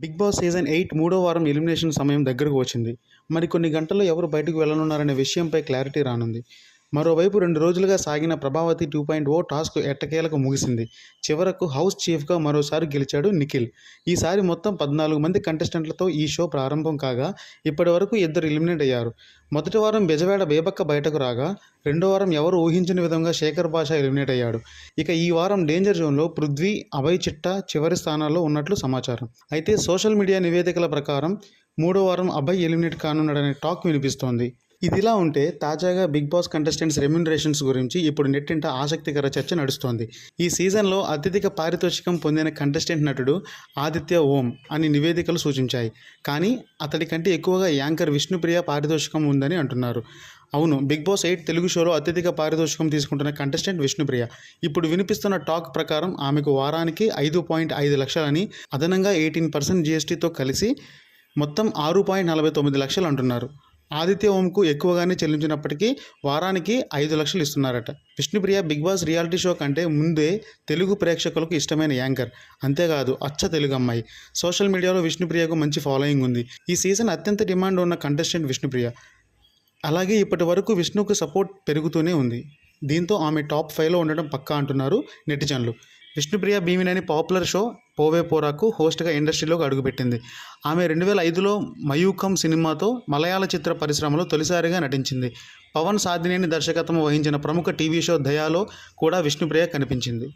Big boss season eight మూడో వారం elimination సమయం దగ్గరకు వచ్చింది. మరికొన్ని గంటల్లో ఎవరు బయటకు వెళ్ళనున్నారనే విషయంపై క్లారిటీ రానుంది. మరోవైపు రెండు రోజులుగా సాగిన Prabhavati two point O task ఎట్టకేలకు ముగిసింది. చివరకు హౌస్ చీఫ్గా మరోసారి గెలిచాడు నిఖిల్. ఈసారి మొత్తం పద్నాలుగు మంది కంటెస్టెంట్లతో ఈ షో ప్రారంభం కాగా ఇప్పటి వరకు ఇద్దరు ఎలిమినేట్ అయ్యారు. మొదటి వారం బెజవాడ బేబక్క బయటకు రాగా రెండో వారం ఎవరు ఊహించిన విధంగా శేఖర్ భాష ఎలిమినేట్ అయ్యాడు. ఇక ఈ వారం డేంజర్ జోన్లో పృథ్వీ అభయ్ చిట్టా చివరి స్థానాల్లో ఉన్నట్లు సమాచారం. అయితే సోషల్ మీడియా నివేదికల ప్రకారం మూడో వారం అభయ్ ఎలిమినేట్ కానున్నాడనే టాక్ వినిపిస్తోంది. ఇదిలా ఉంటే తాజాగా బిగ్ బాస్ కంటెస్టెంట్స్ రెమ్యునరేషన్స్ గురించి ఇప్పుడు నెట్టింట ఆసక్తికర చర్చ నడుస్తోంది. ఈ సీజన్లో అత్యధిక పారితోషికం పొందిన కంటెస్టెంట్ నటుడు ఆదిత్య ఓం అని నివేదికలు సూచించాయి. కానీ అతడి కంటే ఎక్కువగా యాంకర్ విష్ణుప్రియ పారితోషికం ఉందని అంటున్నారు. అవును బిగ్ బాస్ ఎయిట్ తెలుగు షోలో అత్యధిక పారితోషికం తీసుకుంటున్న కంటెస్టెంట్ విష్ణుప్రియ. ఇప్పుడు వినిపిస్తున్న టాక్ ప్రకారం ఆమెకు వారానికి ఐదు పాయింట్ ఐదు లక్షలని అదనంగా ఎయిటీన్ పర్సెంట్ జీఎస్టీతో కలిసి మొత్తం ఆరు పాయింట్ నలభై తొమ్మిది లక్షలు అంటున్నారు. ఆదిత్య ఓంకు ఎక్కువగానే చెల్లించినప్పటికీ వారానికి ఐదు లక్షలు ఇస్తున్నారట. Vishnupriya Bigg Boss reality show కంటే ముందే తెలుగు ప్రేక్షకులకు ఇష్టమైన యాంకర్. అంతేకాదు అచ్చ తెలుగు అమ్మాయి. సోషల్ మీడియాలో విష్ణుప్రియకు మంచి ఫాలోయింగ్ ఉంది. ఈ సీజన్ అత్యంత డిమాండ్ ఉన్న కంటెస్టెంట్ విష్ణుప్రియ. అలాగే ఇప్పటి వరకు విష్ణుకు సపోర్ట్ పెరుగుతూనే ఉంది. దీంతో ఆమె టాప్ ఫైవ్లో ఉండడం పక్కా అంటున్నారు నెటిజన్లు. విష్ణుప్రియ భీమిని పాపులర్ షో పోవే పోరాకు హోస్ట్గా ఇండస్ట్రీలోకి అడుగుపెట్టింది. ఆమె రెండు వేల ఐదులో మయూఖం సినిమాతో మలయాళ చిత్ర పరిశ్రమలో తొలిసారిగా నటించింది. పవన్ సాధినేని దర్శకత్వం వహించిన ప్రముఖ టీవీ షో దయాలో కూడా విష్ణుప్రియ కనిపించింది.